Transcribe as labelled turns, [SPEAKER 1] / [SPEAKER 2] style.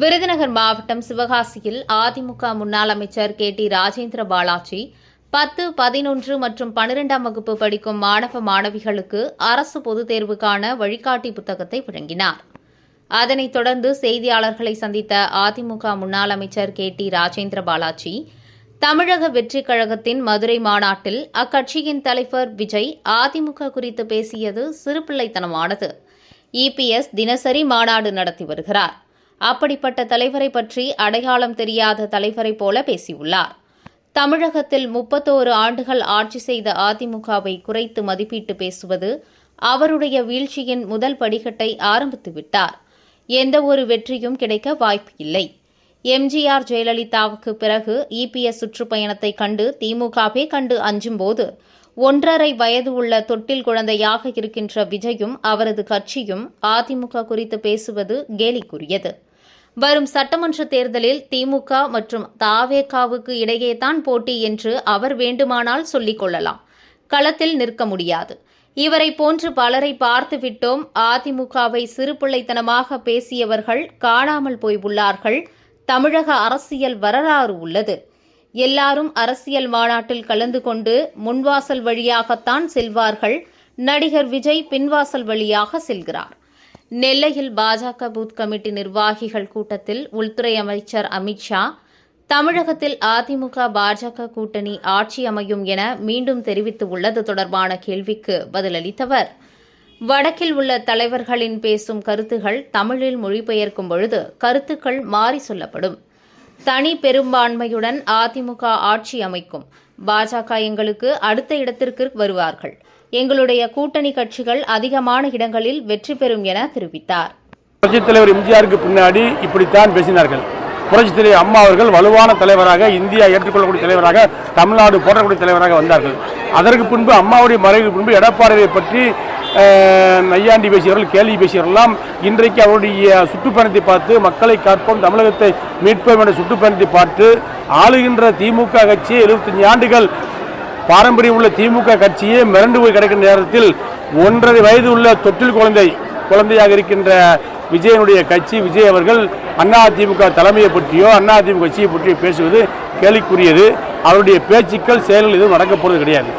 [SPEAKER 1] விருதுநகர் மாவட்டம் சிவகாசியில் அதிமுக முன்னாள் அமைச்சர் கே டி ராஜேந்திர பாலாஜி பத்து பதினொன்று மற்றும் பனிரெண்டாம் வகுப்பு படிக்கும் மாணவ மாணவிகளுக்கு அரசு பொதுத் தேர்வுக்கான வழிகாட்டி புத்தகத்தை வழங்கினார். அதனைத் தொடர்ந்து செய்தியாளர்களை சந்தித்த அதிமுக முன்னாள் அமைச்சர் கே டி ராஜேந்திர பாலாஜி தமிழக வெற்றிக் கழகத்தின் மதுரை மாநாட்டில் அக்கட்சியின் தலைவர் விஜய் அதிமுக குறித்து பேசியது சிறுபிள்ளைத்தனமானது இபிஎஸ் தினசரி மாநாடு நடத்தி வருகிறார். அப்படிப்பட்ட தலைவரை பற்றி அடையாளம் தெரியாத தலைவரைப் போல பேசியுள்ளார். தமிழகத்தில் முப்பத்தோரு ஆண்டுகள் ஆட்சி செய்த அதிமுகவை குறைத்து மதிப்பீட்டு பேசுவது அவருடைய வீழ்ச்சியின் முதல் படிக்கட்டை ஆரம்பித்து விட்டார். எந்த ஒரு வெற்றியும் கிடைக்க வாய்ப்பு இல்லை. எம்ஜிஆர் ஜெயலலிதாவுக்கு பிறகு இபிஎஸ் சுற்றுப்பயணத்தை கண்டு திமுகவே கண்டு அஞ்சும்போது ஒன்றரை வயது உள்ள தொட்டில் குழந்தையாக இருக்கின்ற விஜயும் அவரது கட்சியும் அதிமுக குறித்து பேசுவது கேலிக்குரியது. வரும் சட்டமன்ற தேர்தலில் திமுக மற்றும் தாவேகாவுக்கு இடையேதான் போட்டி என்று அவர் வேண்டுமானால் சொல்லிக் கொள்ளலாம். களத்தில் நிற்க முடியாது. இவரை போன்று பலரை பார்த்துவிட்டோம் அதிமுகவை சிறுபிள்ளைத்தனமாக பேசியவர்கள் காணாமல் போய் உள்ளார்கள் தமிழக அரசியல் வரலாறு உள்ளது. எல்லாரும் அரசியல் மாநாட்டில் கலந்து கொண்டு முன்வாசல் வழியாகத்தான் செல்வார்கள். நடிகர் விஜய் பின்வாசல் வழியாக செல்கிறார். நெல்லையில் பாஜக பூத் கமிட்டி நிர்வாகிகள் கூட்டத்தில் உள்துறை அமைச்சர் அமித்ஷா தமிழகத்தில் அதிமுக பாஜக கூட்டணி ஆட்சி அமையும் என மீண்டும் தெரிவித்து உள்ளது தொடர்பான கேள்விக்கு பதிலளித்தவர். வடக்கில் உள்ள தலைவர்களின் பேசும் கருத்துகள் தமிழில் மொழிபெயர்க்கும் பொழுது கருத்துக்கள் மாறி சொல்லப்படும். தனி பெரும்பான்மையுடன் அதிமுக ஆட்சி அமைக்கும். பாஜக எங்களுக்கு அடுத்த இடத்திற்கு வருவார்கள். எங்களுடைய கூட்டணி கட்சிகள் அதிகமான இடங்களில் வெற்றி பெறும் என தெரிவித்தார்.
[SPEAKER 2] புரட்சித் தலைவர் எம்ஜிஆருக்கு பின்னாடி இப்படித்தான் பேசினார்கள். புரட்சித் தலைவர் அம்மா அவர்கள் வலுவான தலைவராக இந்தியா ஏற்றுக்கொள்ளக்கூடிய தலைவராக தமிழ்நாடு போற்றக்கூடிய தலைவராக வந்தார்கள். அதற்கு பின்பு அம்மாவுடைய மறைவுக்கு பின்பு எடப்பாடியை பற்றி நையாண்டி பேசியவர்கள் கேள்வி பேசியவர்கள்லாம் இன்றைக்கு அவருடைய சுற்றுப்பயணத்தை பார்த்து மக்களை காப்போம் தமிழகத்தை மீட்போம் என்ற சுற்றுப்பயணத்தை பார்த்து ஆளுகின்ற திமுக கட்சி 75 ஆண்டுகள் பாரம்பரியம் உள்ள திமுக கட்சியே மிரண்டு போய் கிடக்கின்ற நேரத்தில் ஒன்றரை வயது உள்ள தொட்டில் குழந்தை குழந்தையாக இருக்கின்ற விஜயனுடைய கட்சி விஜய் அவர்கள் அண்ணா அதிமுக தலைமையை பற்றியோ அதிமுக கட்சியை பற்றியோ பேசுவது கேள்விக்குரியது அவருடைய பேச்சுக்கள் செயல்கள் எதுவும் நடக்கப்போவது கிடையாது.